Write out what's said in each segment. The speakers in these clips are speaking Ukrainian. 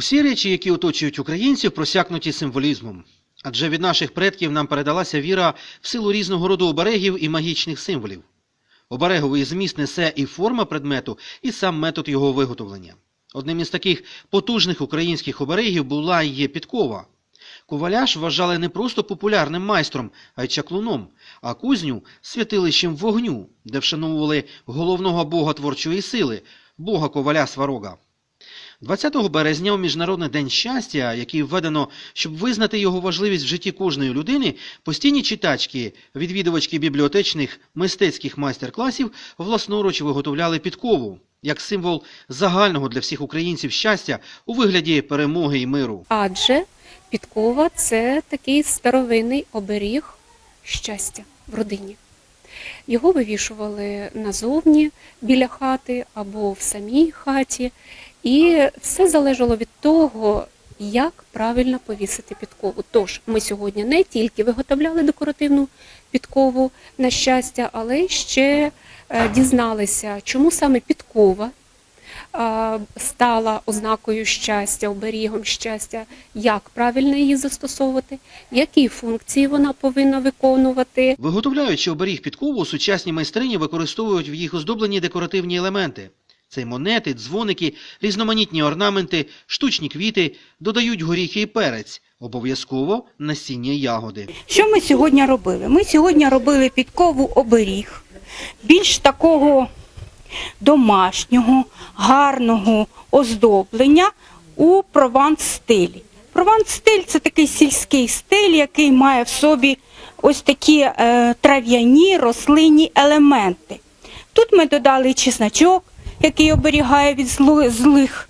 Усі речі, які оточують українців, просякнуті символізмом. Адже від наших предків нам передалася віра в силу різного роду оберегів і магічних символів. Обереговий зміст несе і форма предмету, і сам метод його виготовлення. Одним із таких потужних українських оберегів була і є підкова. Коваля ж вважали не просто популярним майстром, а й чаклуном, а кузню святилищем вогню, де вшановували головного бога творчої сили, бога коваля Сварога. 20 березня у Міжнародний день щастя, який введено, щоб визнати його важливість в житті кожної людини, постійні читачки, відвідувачки бібліотечних мистецьких майстер-класів власноруч виготовляли підкову як символ загального для всіх українців щастя у вигляді перемоги і миру. Адже підкова це такий старовинний оберіг щастя в родині. Його вивішували назовні біля хати або в самій хаті, і все залежало від того, як правильно повісити підкову. Тож ми сьогодні не тільки виготовляли декоративну підкову на щастя, але ще е, дізналися, чому саме підкова стала ознакою щастя, оберігом щастя, як правильно її застосовувати, які функції вона повинна виконувати. Виготовляючи оберіг підкову, сучасні майстрині використовують в їх оздобленні декоративні елементи. Це монети, дзвоники, різноманітні орнаменти, штучні квіти, додають горіхи і перець, обов'язково насіння ягоди. Що ми сьогодні робили? Ми сьогодні робили підкову оберіг, більш такого домашнього, гарного оздоблення у прованс стилі. Прованс стиль це такий сільський стиль, який має в собі ось такі е, трав'яні рослинні елементи. Тут ми додали чесночок, який оберігає від злих,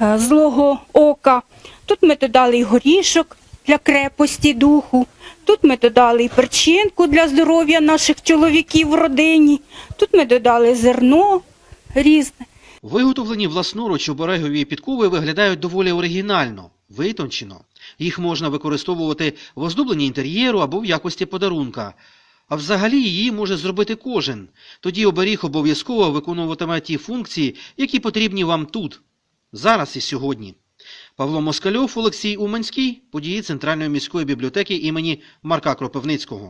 е, злого ока. Тут ми додали і горішок для крепості духу. Тут ми додали і перчинку для здоров'я наших чоловіків в родині. Тут ми додали зерно різне. Виготовлені власноруч оберегові підкови виглядають доволі оригінально, витончено. Їх можна використовувати в оздобленні інтер'єру або в якості подарунка. А взагалі її може зробити кожен. Тоді оберіг обов'язково виконуватиме ті функції, які потрібні вам тут, зараз і сьогодні. Павло Москальов, Олексій Уманський, події Центральної міської бібліотеки імені Марка Кропивницького.